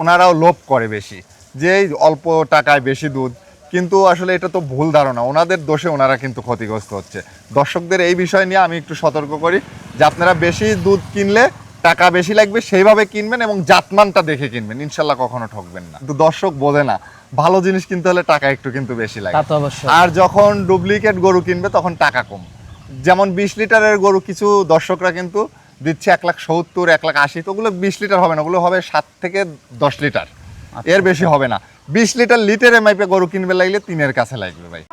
ওনারাও লোভ করে বেশি যে অল্প টাকায় বেশি দুধ। কিন্তু আসলে এটা তো ভুল ধারণা ওনাদের দোষে ওনারা কিন্তু ক্ষতিগ্রস্ত হচ্ছে। দর্শকদের এই বিষয় নিয়ে আমি একটু সতর্ক করি যে আপনারা বেশি দুধ কিনলে টাকা বেশি লাগবে সেইভাবে কিনবেন এবং জাতমানটা দেখে কিনবেন ইনশাল্লাহ কখনো ঠকবেন না। কিন্তু দর্শক বোঝে না ভালো জিনিস কিনতে হলে টাকা একটু কিন্তু বেশি লাগে। আর যখন ডুপ্লিকেট গরু কিনবে তখন টাকা কম। যেমন বিশ লিটারের গরু কিছু দর্শকরা কিন্তু দিচ্ছে এক লাখ সত্তর এক লাখ আশি তো ওগুলো বিশ লিটার হবে না ওগুলো হবে সাত থেকে দশ লিটার। এর বেশি হবে না। বিশ লিটার লিটারে মাইপে গরু কিনবে লাগলে তিনের কাছে লাগবে ভাই।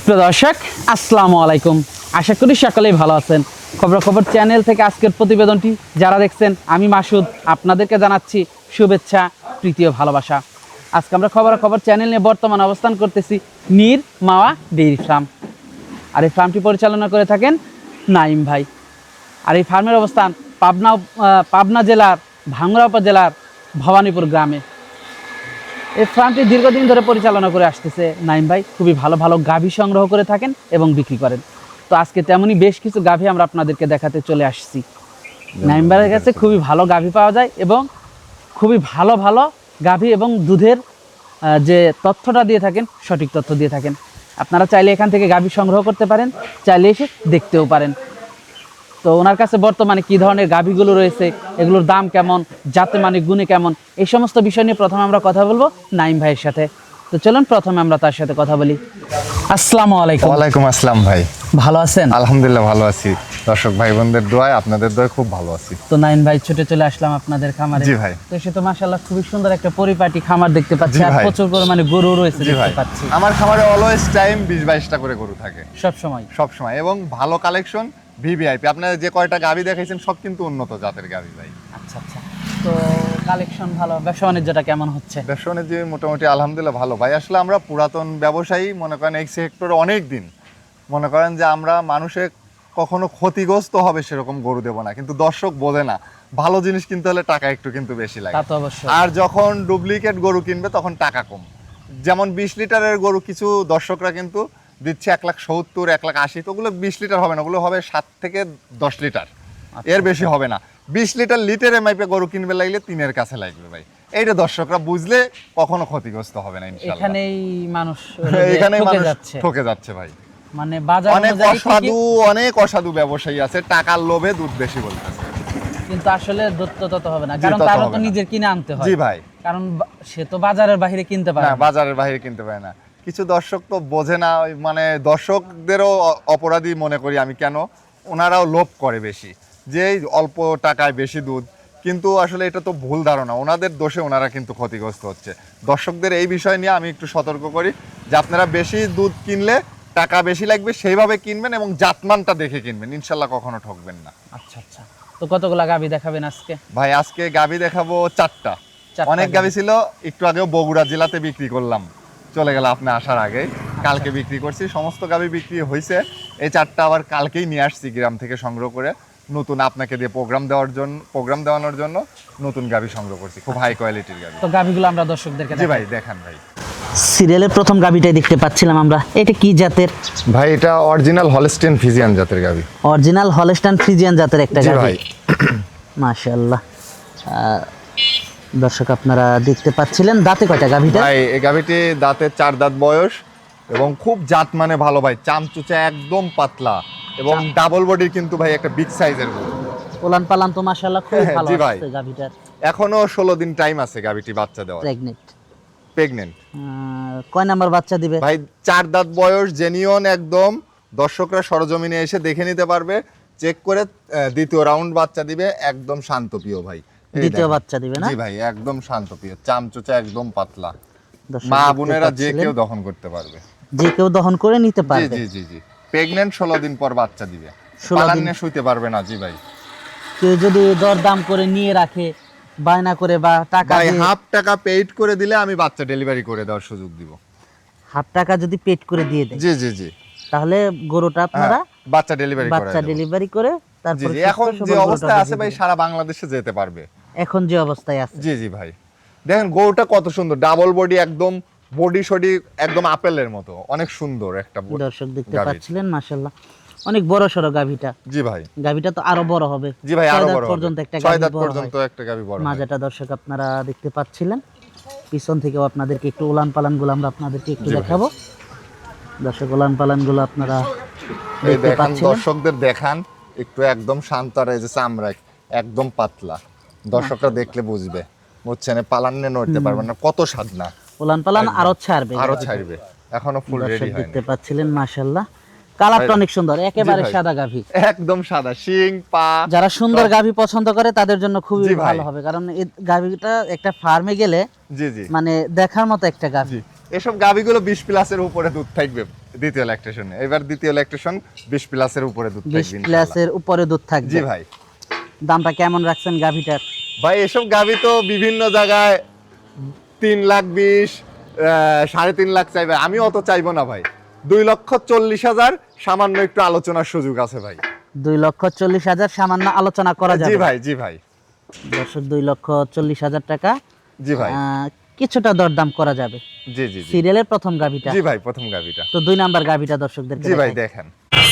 সুপ্রিয় দর্শক, আসসালামু আলাইকুম। আশা করি সকলেই ভালো আছেন। খবরাখবর চ্যানেল থেকে আজকের প্রতিবেদনটি যারা দেখছেন, আমি মাসুদ আপনাদেরকে জানাচ্ছি শুভেচ্ছা ও ভালোবাসা। আজকে আমরা খবরাখবর চ্যানেল নিয়ে বর্তমান অবস্থান করতেছি নীর মাওয়া ডেইরি ফার্ম। আর এই ফার্মটি পরিচালনা করে থাকেন নাইম ভাই। আর এই ফার্মের অবস্থান পাবনা পাবনা জেলার ভাঙ্গুড়া উপজেলার ভবানীপুর গ্রামে। এই ফার্মটি দীর্ঘদিন ধরে পরিচালনা করে আসতেছে নাইম ভাই। খুবই ভালো ভালো গাভী সংগ্রহ করে থাকেন এবং বিক্রি করেন। তো আজকে তেমনই বেশ কিছু গাভী আমরা আপনাদেরকে দেখাতে চলে আসছি। নাইম ভাইয়ের কাছে খুবই ভালো গাভী পাওয়া যায় এবং খুবই ভালো ভালো গাভী এবং দুধের যে তথ্যটা দিয়ে থাকেন সঠিক তথ্য দিয়ে থাকেন। আপনারা চাইলে এখান থেকে গাভী সংগ্রহ করতে পারেন চাইলে এসে দেখতেও পারেন। তো ওনার কাছে বর্তমানে কি ধরনের গাভীগুলো রয়েছে এগুলোর দাম কেমন যাতে মানে গুণে কেমন এই সমস্ত বিষয় নিয়ে প্রথমে আমরা কথা বলব নাইম ভাইয়ের সাথে। তো চলুন প্রথমে আমরা তার সাথে কথা বলি। আসসালামু আলাইকুম। ওয়ালাইকুম আসসালাম ভাই। ভালো আছেন? আলহামদুলিল্লাহ ভালো আছি। দর্শক ভাই বোনদের দোয়ায় আপনাদের দোয়ায় খুব ভালো আছি। তো নাইন ভাই ছুটে চলে আসলাম আপনাদের খামারে। জি ভাই। তো সে তো মাশাআল্লাহ খুবই সুন্দর একটা পরিপাটি খামার দেখতে পাচ্ছি। আর। প্রচুর পরিমাণে গরু রয়েছে দেখতে পাচ্ছি। আমার খামারে অলওয়েজ টাইম বিশ বাইশটা করে গরু থাকে। সব সময় সব সময় এবং ভালো কালেকশন ভিভিআইপি আপনারা যে কয়টা গাভি দেখাইছেন সব কিন্তু উন্নত জাতের গাভি ভাই। আচ্ছা আচ্ছা। তো কালেকশন ভালো ব্যবসা বাণিজ্যটা কেমন হচ্ছে? ব্যবসা বাণিজ্য মোটামুটি আলহামদুলিল্লাহ ভালো। ভাই আসলে আমরা পুরাতন ব্যবসায়ী মনে করেন এই সেক্টরে অনেক দিন। মনে করেন যে আমরা মানুষের কখনো ক্ষতিগ্রস্ত হবে সেরকম গরু দেবো না। কিন্তু দর্শক বোঝে না ভালো জিনিস কিনতে হলে টাকা একটু কিন্তু বেশি লাগে। আর যখন ডুপ্লিকেট গরু কিনবে তখন টাকা কম। যেমন বিশ লিটারের গরু কিছু দর্শকরা কিন্তু দিচ্ছে এক লাখ সত্তর এক লাখ আশি তো ওগুলো বিশ লিটার হবে না ওগুলো হবে সাত থেকে দশ লিটার। এর বেশি হবে না। বিশ লিটার লিটারে মাইপে গরু কিনবে লাগলে তিনের কাছে লাগবে ভাই। এইটা দর্শকরা বুঝলে কখনো ক্ষতিগ্রস্ত হবে না এখানেই মানুষ এখানে ঠকে মানুষ যাচ্ছে। ঠকে যাচ্ছে ভাই। মানে বাজার অনেক অসাধু অনেক অসাধু ব্যবসায়ী আছে টাকার লোভে দুধ বেশি বলতেছে। কিন্তু আসলে দত্ত তত হবে না কারণ তারও তো নিজের কিনে আনতে হয়। জি ভাই। কারণ সে তো বাজারের বাইরে কিনতে পারে না না। বাজারের বাইরে কিনতে পারে না। কিছু দর্শক তো বোঝে না ওই মানে দর্শকদেরও অপরাধী মনে করি আমি কেন? ওনারাও লোভ করে বেশি যে অল্প টাকায় বেশি দুধ। কিন্তু আসলে এটা তো ভুল ধারণা ওনাদের দোষে ওনারা কিন্তু ক্ষতিগ্রস্ত হচ্ছে। দর্শকদের এই বিষয় নিয়ে আমি একটু সতর্ক করি যে আপনারা বেশি দুধ কিনলে টাকা বেশি লাগবে সেইভাবে কিনবেন এবং জাতমানটা দেখে কিনবেন ইনশাল্লাহ কখনো ঠকবেন না। আচ্ছা আচ্ছা। তো কতগুলা গাবি দেখাবেন আজকে? ভাই আজকে গাবি দেখাবো চারটা। অনেক গাভী। গাবি ছিল একটু আগেও বগুড়া জেলাতে বিক্রি করলাম। চলে গেল আপনি আসার আগে কালকে বিক্রি করছি সমস্ত গাবি বিক্রি হয়েছে এই চারটা আবার কালকেই নিয়ে আসছি গ্রাম থেকে সংগ্রহ করে। নতুন আপনাকে দিয়ে প্রোগ্রাম দেওয়ার জন্য প্রোগ্রাম দেওয়ানোর জন্য নতুন গাবি সংগ্রহ করছি খুব হাই কোয়ালিটির গাবি। তো গাবিগুলো আমরা দর্শকদেরকে জি ভাই দেখান ভাই। সিরিয়ালের প্রথম গাবিটাই দেখতে পাচ্ছিলাম আমরা। এটা কি জাতের? ভাই এটা অরিজিনাল হলস্টেন ফিজিয়ান জাতের গাবি। অরিজিনাল হলস্টান ফ্রিজিয়ান জাতের একটা জি গাবি। মাশাআল্লাহ। আহ, দর্শক আপনারা দেখতে পাচ্ছিলেন দাঁতে কয়টা গাভিটা? ভাই এই গাভিটি দাঁতের চার দাঁত বয়স এবং খুব জাত মানে ভালো ভাই চামচুচা একদম পাতলা এবং ডাবল বডির কিন্তু ভাই একটা বিগ সাইজের গরু। ওলান পালান তো মাশাআল্লাহ খুব হ্যাঁ, ভালো ভাই। আছে গাভিটার। এখনও ষোলো দিন টাইম আছে গাবিটি বাচ্চা দেওয়ার। প্রেগনেন্ট প্রেগনেন্ট কয় নাম্বার বাচ্চা দিবে? ভাই চার দাঁত বয়স জেনিয়ন একদম। দর্শকরা সরজমিনে এসে দেখে নিতে পারবে। চেক করে দ্বিতীয় রাউন্ড বাচ্চা দিবে। একদম শান্তপ্রিয় ভাই। এই দ্বিতীয় বাচ্চা দিবে না? জি ভাই একদম শান্তপ্রিয় চামচুচা একদম পাতলা। মা বোনেরা যে কেউ দহন করতে পারবে। যে কেউ দহন করে নিতে পারবে। জি জি জি। প্রেগনেন্ট ষোলো দিন পর বাচ্চা দিবে। 16 পালান দিন। শুইতে পারবে না জি ভাই। কেউ যদি দরদাম করে নিয়ে রাখে বায়না করে বা টাকা ভাই হাফ টাকা পেইড করে দিলে আমি বাচ্চা ডেলিভারি করে দেওয়ার সুযোগ দিব। হাফ টাকা যদি পেড করে দিয়ে দেয়। জি জি জি। তাহলে গরুটা আপনারা হ্যাঁ, বাচ্চা ডেলিভারি করে বাচ্চা ডেলিভারি করে তারপর এখন যে অবস্থায় আছে ভাই সারা বাংলাদেশে যেতে পারবে। এখন যে অবস্থায় আছে। জি জি ভাই। দেখেন গরুটা কত সুন্দর। ডাবল বডি একদম বডি সডি একদম আপেলের মতো। অনেক সুন্দর একটা দর্শক দেখতে। পাচ্ছিলেন মাশাল্লাহ অনেক বড় সড়ো গাভিটা। জি ভাই। গাভিটা তো আরও বড় হবে। জি ভাই আরও বড় পর্যন্ত একটা গাভী বড় পর্যন্ত একটা গাবি বড়। মাজাটা দর্শক আপনারা দেখতে পাচ্ছিলেন। পিছন থেকেও আপনাদেরকে একটু উলান পালানগুলো আমরা আপনাদেরকে একটু দেখাবো। দর্শক উলান পালানগুলো আপনারা দেখতে দেখান পাচ্ছিলেন। দর্শকদের দেখান একটু একদম শান্ত আর এই যে চামড়া একদম পাতলা। দর্শকরা দেখলে বুঝবে। বুঝছেন? পালান্নে নড়তে পারবে না। কত স্বাদ না। উলান পালান আরও ছাড়বে। আরও ছাড়বে। এখনও ফুল রেডি হয়নি দেখতে পাচ্ছিলেন মাশাল্লাহ কালারটা অনেক সুন্দর একেবারে সাদা গাভী। একদম সাদা শিং পা যারা সুন্দর গাভী পছন্দ করে তাদের জন্য খুবই ভালো হবে। কারণ এই গাভীটা একটা ফার্মে গেলে জি জি। মানে দেখার মতো একটা গাভী। এসব গাবিগুলো বিশ প্লাসের উপরে দুধ থাকবে দ্বিতীয় ল্যাকটেশনে এবার দ্বিতীয় ল্যাকটেশন বিশ প্লাসের উপরে দুধ থাকবে ইনশাআল্লাহ। প্লাসের উপরে দুধ থাকবে। জি ভাই। দামটা কেমন রাখছেন গাভিটার? ভাই এসব গাভি তো বিভিন্ন জায়গায় তিন লাখ বিশ সাড়ে তিন লাখ চাইবে। আমি অত চাইব না ভাই। দুই লক্ষ চল্লিশ হাজার সামান্য একটু আলোচনার সুযোগ আছে ভাই। দুই লক্ষ চল্লিশ হাজার সামান্য আলোচনা করা জি ভাই জি ভাই। দর্শক দুই লক্ষ চল্লিশ হাজার টাকা। জি ভাই। কিছুটা দরদাম করা যাবে। জি জি সিরিয়ালের প্রথম গাভীটা। জি ভাই প্রথম গাবিটা তো দুই নাম্বার গাভীটা দর্শকদেরকে জি ভাই দেখেন।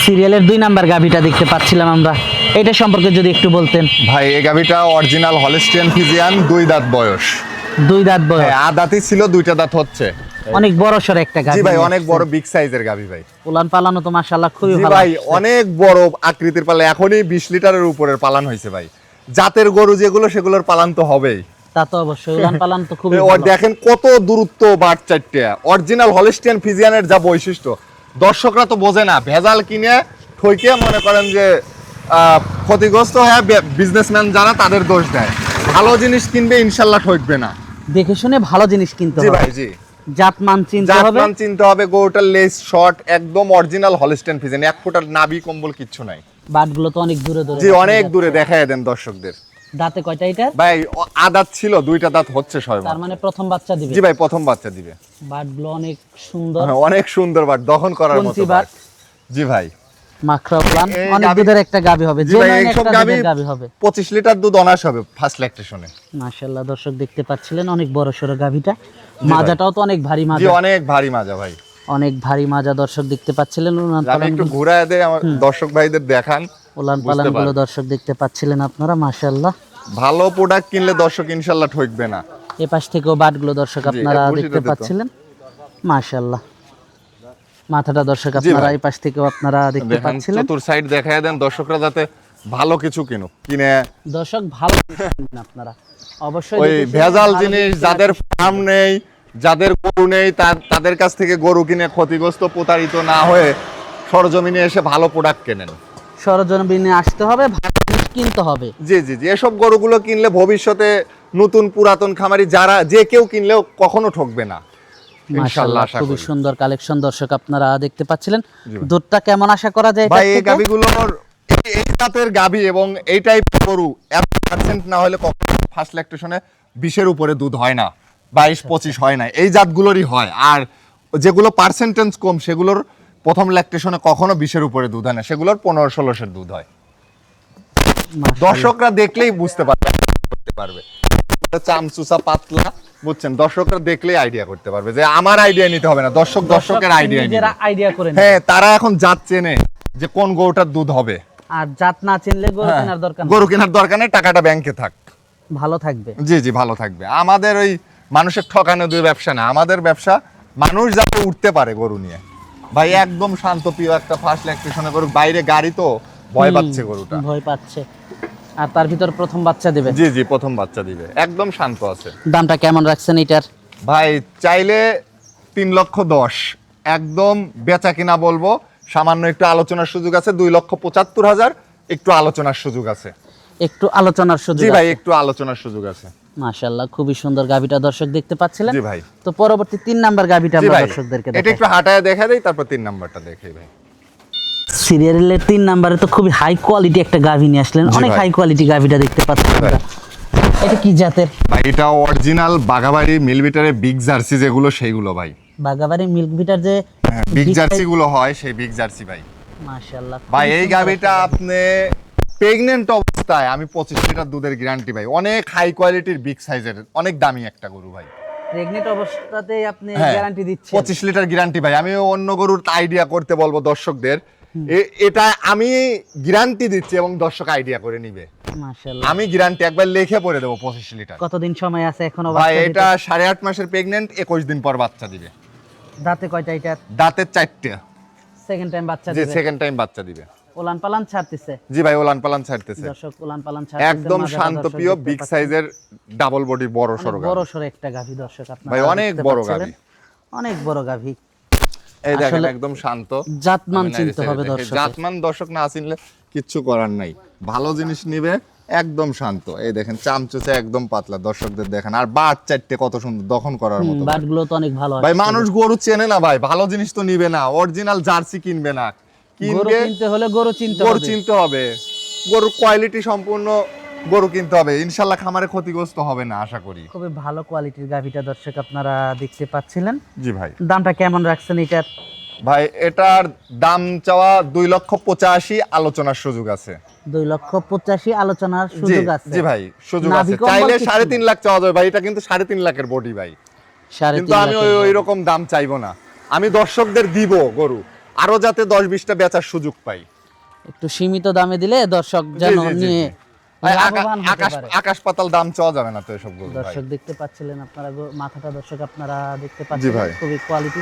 সিরিয়ালের দুই নাম্বার গাভীটা দেখতে পাচ্ছিলাম আমরা। এটা সম্পর্কে যদি একটু বলতেন। ভাই এই গাবিটা অরিজিনাল হলিস্টিয়ান ফিজিয়ান দুই দাঁত বয়স। দুই দাঁত বয়স। হ্যাঁ আ দাঁতই ছিল দুইটা দাঁত হচ্ছে। অনেক বড় সর একটা জি ভাই অনেক বড় বিগ সাইজের গাবি ভাই। উলান পালানো তো মাশাআল্লাহ খুবই ভালো ভাই অনেক বড় আকৃতির পালা এখনই বিশ লিটারের উপরের পালান হয়েছে ভাই। জাতের গরু যেগুলো সেগুলোর পালান তো হবেই। তা তো অবশ্যই উলান পালান তো। দেখেন কত দূরত্ব বাট চারটে। অরিজিনাল হলিস্টিয়ান ফিজিয়ানের যা বৈশিষ্ট্য। দর্শকরা তো বোঝে না ভেজাল কিনে ঠইকে মনে করেন যে ক্ষতিগ্রস্ত হয়ে বিজনেসম্যান যারা তাদের দোষ দেয়। ভালো জিনিস কিনবে ইনশাল্লাহ ঠকবে না। দেখে শুনে ভালো জিনিস কিনতে হবে। ভাই জি। চিনতে হবে। জাতমান চিনতে হবে গরুটার শর্ট একদম অরিজিনাল এক ফুটার নাভি কম্বল কিচ্ছু নাই। বাটগুলো তো অনেক দূরে দূরে জি অনেক দূরে দেখায় দেন দর্শকদের। দাঁতে কয়টা এটার ভাই আদাত ছিল দুইটা দাঁত হচ্ছে সবে তার মানে প্রথম বাচ্চা দিবে? জি ভাই প্রথম বাচ্চা দিবে। বাটগুলো অনেক সুন্দর। হ্যাঁ, অনেক সুন্দর বাট দহন করার মতো বাট। জি ভাই। মাখরা প্লান অনেক দুধের একটা গাবি হবে। জি যে একটা গাবি হবে। পঁচিশ লিটার দুধ অনার্স হবে ফার্স্ট ল্যাকটেশনে মাশাআল্লাহ দর্শক দেখতে পাচ্ছিলেন অনেক বড় সড়ো গাভিটা। মাজাটাও তো অনেক ভারী জি মাজা। অনেক ভারী মাজা ভাই। অনেক ভারী মাজা দর্শক দেখতে পাচ্ছিলেন। আমি একটু ঘুরায় দেয় আমার দর্শক ভাইদের দেখান। বুঝতে পালানগুলো দর্শক দেখতে পাচ্ছিলেন আপনারা মাশাআল্লাহ। ভালো প্রোডাক্ট কিনলে দর্শক ইনশাল্লাহ ঠকবে না। এ পাশ থেকেও বাটগুলো দর্শক আপনারা দেখতে পাচ্ছিলেন। মাশাআল্লাহ। মাথাটা দর্শক আপনারা এই পাশ থেকেও আপনারা দেখতে পাচ্ছিলেন। চতুর সাইড দেখায় দেন দর্শকরা যাতে ভালো কিছু কিনুক। কিনে দর্শক ভালো আপনারা। অবশ্যই ওই ভেজাল জিনিস যাদের ফার্ম নেই যাদের গরু নেই তাদের কাছ থেকে গরু কিনে ক্ষতিগ্রস্ত প্রতারিত না হয়ে সরজমিনে এসে ভালো প্রোডাক্ট কেনেন। সরজমিনে আসতে হবে কিনতে হবে। জি জি জি এসব গরুগুলো কিনলে ভবিষ্যতে নতুন পুরাতন খামারি যারা যে কেউ কিনলেও কখনো ঠকবে না। মাশাআল্লাহ খুবই সুন্দর কালেকশন দর্শক আপনারা দেখতে পাচ্ছিলেন। দুধটা কেমন আশা করা যায় ভাই এই গাবিগুলোর এই- এই জাতের গাবি এবং এই টাইপ গরু এত পার্সেন্ট না হলে কখনো ফার্স্ট ল্যাকটেশনে বিশের উপরে দুধ হয় না। বাইশ পঁচিশ হয় না। এই জাতগুলোরই হয়। আর যেগুলো পার্সেন্টেজ কম সেগুলোর প্রথম ল্যাকটেশনে কখনো বিশের উপরে দুধ হয় না সেগুলোর পনেরো ষোলোশের দুধ হয়। দর্শকরা দেখলেই বুঝতে পারবে করতে পারবে। চামচুসা পাতলা বুঝছেন? দর্শকরা দেখলেই আইডিয়া করতে পারবে যে আমার আইডিয়া নিতে হবে না দর্শক দর্শকের আইডিয়া নিজেরা আইডিয়া করে। হ্যাঁ তারা এখন জাত চেনে যে কোন গরুটার দুধ হবে। আর জাত না চিনলে গরু হ্যাঁ, কেনার দরকার নেই। গরু কেনার দরকার নেই টাকাটা ব্যাংকে থাক। ভালো থাকবে। জি জি ভালো থাকবে। আমাদের ওই মানুষের ঠকানো দুই ব্যবসা না আমাদের ব্যবসা মানুষ যাতে উঠতে পারে গরু নিয়ে। ভাই একদম শান্ত প্রিয় একটা ফার্স্ট ইলেকট্রিশনে গরু বাইরে গাড়ি তো ভয় পাচ্ছে গরুটা। ভয় পাচ্ছে। আর তার ভিতর প্রথম বাচ্চা দেবে? জি জি প্রথম বাচ্চা দিবে। একদম শান্ত আছে। দামটা কেমন রাখছেন এটার? ভাই চাইলে তিন লক্ষ দশ। একদম বেচা কিনা বলব। সামান্য একটু আলোচনার সুযোগ আছে দুই লক্ষ পঁচাত্তর হাজার। একটু আলোচনার সুযোগ আছে। একটু আলোচনার সুযোগ জি ভাই একটু আলোচনার সুযোগ আছে। মাশাআল্লাহ খুবই সুন্দর গাভিটা দর্শক দেখতে পাচ্ছিলেন। জি ভাই। তো পরবর্তী তিন নাম্বার গাভিটা আমরা দর্শকদেরকে এটা একটু হাঁটায় দেখা দেই তারপর তিন নাম্বারটা দেখাই ভাই। সিরিয়ালের তিন নাম্বারে তো খুবই হাই কোয়ালিটি একটা গাভি নিয়ে আসলেন। অনেক হাই কোয়ালিটি গাভিটা দেখতে পাচ্ছেন ভাই। এটা কি জাতের? ভাই এটা অরিজিনাল বাঘাবাড়ি মিলবিটারে বিগ জার্সি যেগুলো সেইগুলো ভাই। বাগাবাড়ি মিল্ক ভিটার যে বিগ জার্সি গুলো হয় সেই বিগ জার্সি ভাই। মাশাআল্লাহ ভাই এই গাভিটা আপনি প্রেগনেন্ট অবস্থায় আমি পঁচিশ লিটার দুধের গ্যারান্টি ভাই। অনেক হাই কোয়ালিটির বিগ সাইজের অনেক দামি একটা গরু ভাই। প্রেগনেন্ট অবস্থাতেই আপনি হ্যাঁ, গ্যারান্টি দিচ্ছেন। পঁচিশ লিটার গ্যারান্টি ভাই। আমি অন্য গরুর আইডিয়া করতে বলব দর্শকদের। এটা আমি গ্যারান্টি দিচ্ছি এবং দর্শক আইডিয়া করে নিবে। আমি গ্যারান্টি একবার লিখে পড়ে দেবো পঁচিশ লিটার। কতদিন সময় আছে এখনও ভাই এটা দিতে? সাড়ে আট মাসের প্রেগনেন্ট একুশ দিন পর বাচ্চা দিবে। দাঁতে কয়টা এটা? দাঁতের চারটে। সেকেন্ড টাইম বাচ্চা দিবে। সেকেন্ড টাইম বাচ্চা দিবে। ওলান পালান ছাড়তেছে। জি ভাই ওলান পালান ছাড়তেছে। দর্শক ওলান পালান ছাড়তেছে একদম বিগ সাইজের ডাবল বডি বড় সরো বড় সরো একটা গাভী দর্শক আপনারা ভাই, অনেক বড়। গাভী। অনেক বড় গাভী। এই দেখেন একদম শান্ত। জাতমান চিনতে হবে দর্শক জাতমান দর্শক না চিনলে কিচ্ছু করার নাই। ভালো জিনিস নিবে একদম শান্ত। এই দেখেন চামচুচে একদম পাতলা দর্শকদের দেখেন। আর বাট চারটে কত সুন্দর দখন করার মতো। তো অনেক ভালো ভাই মানুষ গরু চেনে না ভাই ভালো জিনিস তো নিবে না অরিজিনাল জার্সি কিনবে না। গরু কিনতে হলে গরু চিনতে গরু হবে। চিনতে হবে। গরুর কোয়ালিটি সম্পূর্ণ গরু কিনতে হবে। ইনশাল্লাহ খামারে ক্ষতিগ্রস্ত হবে না আশা করি। খুবই ভালো কোয়ালিটির গাভীটা দর্শক আপনারা দেখতে পাচ্ছিলেন। জি ভাই। দামটা কেমন রাখছেন এটার? ভাই এটার দাম চাওয়া দুই লক্ষ পঁচাশি আলোচনার সুযোগ আছে। দুই লক্ষ পঁচাশি আলোচনার সুযোগ আছে। জি ভাই সুযোগ আছে। চাইলে সাড়ে তিন লাখ চাওয়া যাবে ভাই এটা কিন্তু সাড়ে তিন লাখের বডি ভাই। কিন্তু আমি ওই। রকম দাম চাইব না। আমি দর্শকদের দিব গরু। আরও যাতে দশ বিশটা বেচার সুযোগ পাই। একটু সীমিত দামে দিলে দর্শক যেন নিয়ে আকাশ পাতাল দাম চাওয়া যাবে না তো এসব দর্শক দেখতে পাচ্ছিলেন আপনারা মাথাটা দর্শক আপনারা দেখতে পাচ্ছেন খুবই কোয়ালিটি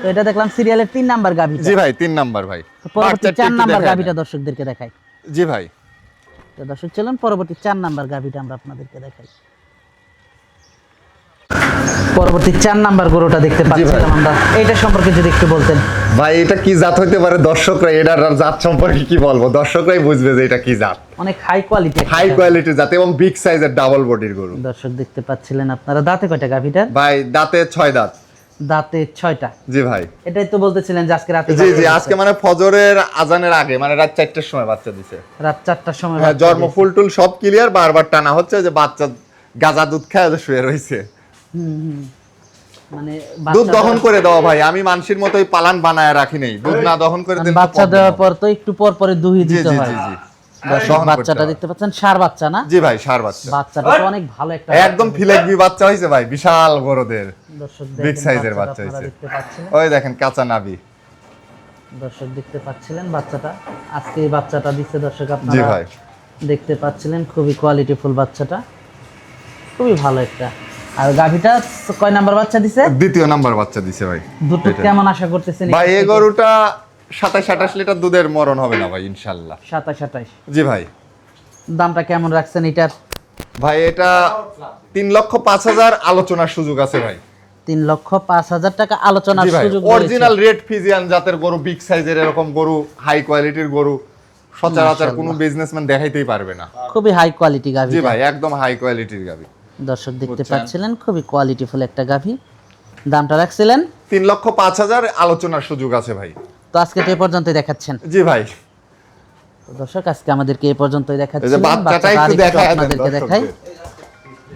তো এটা দেখলাম সিরিয়ালের তিন নাম্বার গাভী জি ভাই তিন নাম্বার ভাই। পরবর্তী চার নাম্বার গাভীটা দর্শকদেরকে দেখাই। জি ভাই। তো দর্শক চলুন পরবর্তী চার নাম্বার গাভীটা আমরা আপনাদেরকে দেখাই। পরবর্তী চার নাম্বার গরুটা দেখতে পাচ্ছিলাম আমরা। এইটা সম্পর্কে যদি একটু বলতেন। ভাই এটা কি জাত হইতে পারে? দর্শকরা এটার আর জাত সম্পর্কে কি বলব? দর্শকরাই বুঝবে যে এটা কি জাত। অনেক হাই কোয়ালিটি হাই কোয়ালিটির জাত এবং বিগ সাইজের ডাবল বডির গরু। দর্শক দেখতে পাচ্ছিলেন আপনারা। দাঁতে কয়টা গাভীটার ভাই দাঁতে ছয় দাঁত। দাঁতে ছয়টা। জি ভাই। এটাই তো বলতেছিলেন যে আজকে রাতে জি জি আজকে মানে ফজরের আজানের আগে মানে রাত চারটের সময় বাচ্চা দিছে। রাত চারটার সময় হ্যাঁ জন্ম ফুল টুল সব ক্লিয়ার বারবার টানা হচ্ছে যে বাচ্চা গাজা দুধ খায় শুয়ে রয়েছে। মানে দুধ দহন করে দেওয়া ভাই আমি মানুষের মতোই পালান বানায় রাখি নেই। দুধ না দহন করে মানে দিলে বাচ্চা দেওয়ার পর তো একটু পর পরে দুহি দিতে হয়। জি জি। বাচ্চাটা দেখতে পাচ্ছেন সার বাচ্চা না? জি ভাই সার বাচ্চা। বাচ্চাটা তো অনেক ভালো একটা একদম ফিলেকবি বাচ্চা হয়েছে ভাই বিশাল বড়দের। এর বাচ্চাটা বাচ্চা। ওই দেখেন কাঁচা নাবি দর্শক দেখতে পাচ্ছিলেন বাচ্চাটা। আজকে এই বাচ্চাটা দিচ্ছে দর্শক জি আপনারা। ভাই। দেখতে পাচ্ছিলেন খুবই কোয়ালিটিফুল বাচ্চাটা। খুবই ভালো একটা। আর গাভিটা কয় নাম্বার বাচ্চা দিছে? দ্বিতীয় নাম্বার বাচ্চা দিছে ভাই। দুটো কেমন আশা করতেছেন ভাই এই গরুটা সাতাশ আঠাশ লিটার দুধের মরণ হবে না ভাই ইনশাল্লাহ। সাতাশ আঠাশ। জি ভাই। দামটা কেমন রাখছেন এটার? ভাই এটা তিন লক্ষ পাঁচ হাজার আলোচনার সুযোগ আছে ভাই। তিন লক্ষ পাঁচ হাজার টাকা আলোচনার সুযোগ অরিজিনাল রেড ফিজিয়ান জাতের গরু বিগ সাইজের এরকম গরু হাই কোয়ালিটির গরু সচরাচর কোনো বিজনেসম্যান দেখাইতেই পারবে না। খুবই হাই কোয়ালিটি গাভি। জি ভাই একদম হাই কোয়ালিটির গাবি দর্শক দেখতে পাচ্ছিলেন খুবই কোয়ালিটিফুল একটা গাভি। দামটা রাখছিলেন? তিন লক্ষ পাঁচ হাজার আলোচনার সুযোগ আছে ভাই। তো আজকে তো এ পর্যন্তই দেখাচ্ছেন। জি ভাই। দর্শক আজকে আমাদেরকে এই পর্যন্তই দেখাচ্ছেন বাচ্চাটা একটু দেখায় আপনাদেরকে দেখাই।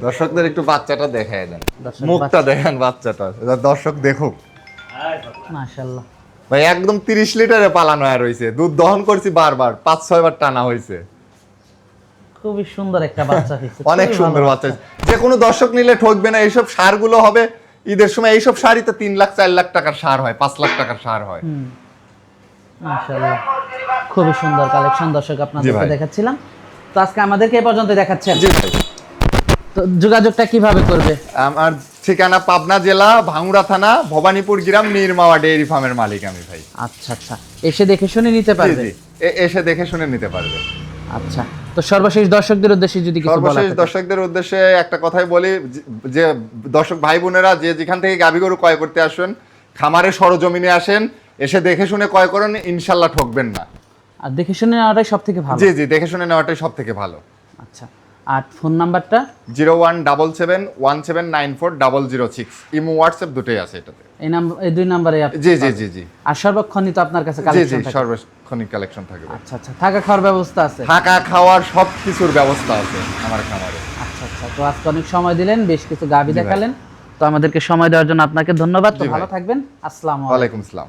দর্শকদের। একটু বাচ্চাটা দেখায় দেন। মুখটা দেখেন বাচ্চাটা। দর্শক দেখুক। মাশাআল্লাহ। ভাই একদম তিরিশ লিটারে পালানো হয়ে রয়েছে দুধ দহন করছি বারবার পাঁচ ছয় বার টানা হয়েছে খুবই সুন্দর একটা বাচ্চা অনেক সুন্দর বাচ্চা যে কোনো দর্শক নিলে ঠকবে না এইসব সারগুলো হবে। ঈদের সময় এইসব সারই তো তিন লাখ চার লাখ টাকার সার হয় পাঁচ লাখ টাকার সার হয়। মাশাআল্লাহ। খুবই সুন্দর কালেকশন দর্শক আপনাদেরকে দেখাচ্ছিলাম। তো আজকে আমাদেরকে এই পর্যন্ত দেখাচ্ছেন। জি ভাই। তো যোগাযোগটা কীভাবে করবে? আমার ঠিকানা পাবনা জেলা ভাঙুড়া থানা ভবানীপুর গ্রাম নির্মাওয়া ডেইরি ফার্মের মালিক আমি ভাই। আচ্ছা আচ্ছা। এসে দেখে শুনে নিতে পারবে? এসে দেখে শুনে নিতে পারবে। আচ্ছা। তো সর্বশেষ দর্শকদের উদ্দেশ্যে যদি কিছু সর্বশেষ দর্শকদের উদ্দেশ্যে একটা কথাই বলি যে- দর্শক ভাই বোনেরা যে যেখান থেকে গাভী গরু ক্রয় করতে আসেন খামারে সরজমিনে আসেন এসে দেখে শুনে ক্রয় করেন ইনশাল্লাহ ঠকবেন না। আর দেখে শুনে নেওয়াটাই সব থেকে ভালো। জি জি দেখে শুনে নেওয়াটাই সব থেকে ভালো। আচ্ছা। আর ফোন নাম্বারটা? Zero one double seven one seven nine four double zero six. Imo WhatsApp দুটোই আছে এটাতে। এই নাম্বার এই দুই নাম্বারে জি জি জি জি। আর সর্বক্ষণই তো আপনার কাছে জি জি কালেকশন কালেকশন থাকবে আচ্ছা আচ্ছা। থাকা খাওয়ার ব্যবস্থা আছে? থাকা খাওয়ার সব কিছুর ব্যবস্থা আছে আমার খামারে। আচ্ছা আচ্ছা। তো আজকে অনেক সময় দিলেন বেশ কিছু গাবি দেখালেন। তো আমাদেরকে সময় দেওয়ার জন্য আপনাকে ধন্যবাদ। তো ভালো থাকবেন। আসসালামু আলাইকুম। আসসালাম।